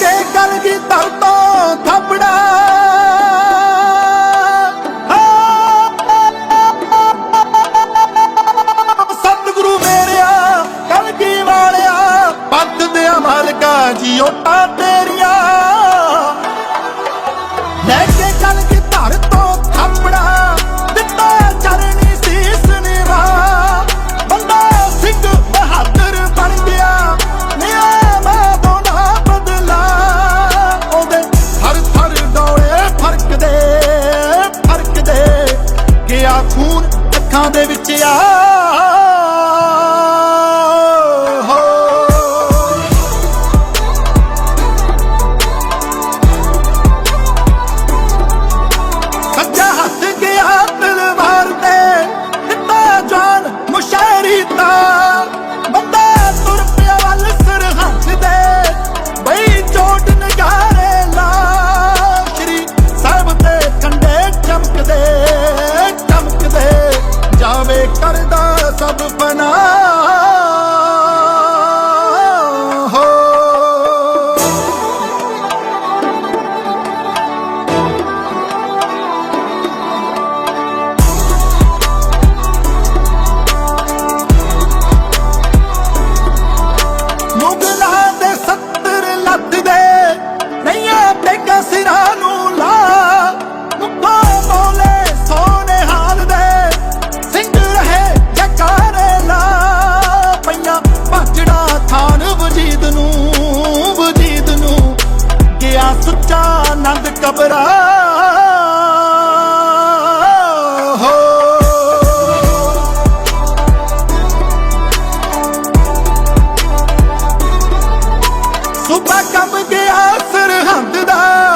ਲੈ ਕੇ ਕਲਗੀ ਦਰ ਤੋਂ ਥਾਪੜਾ। ਸਤਿਗੁਰੂ ਮੇਰਿਆ, ਕਲਗੀ ਵਾਲਿਆ ਪੰਥ ਦੇ ਮਾਲਕਾ ਜੀ ਤਾਂ ਤੇਰੀਆਂ ਸਿਰਾਂ ਨੂੰ ਲਾ। ਮੁੱਖਾਂ ਬੋਲੇ ਸੋਨੇ ਹਾਲ ਦੇ। ਸਿੰਘ ਰਹੇ, ਜਕਾਰੇ ਲਾ। ਪਈਆਂ ਭਾਜੜਾ ਥਾਨ ਵਜੀਦ ਨੂੰ ਵਜੀਦ ਨੂੰ। ਗਿਆ ਸੁੱਚਾ ਆਨੰਦ ਕਬਰਾ। ਸੁਬਾ ਕੰਮ ਗਿਆ ਹੋ ਦਾ।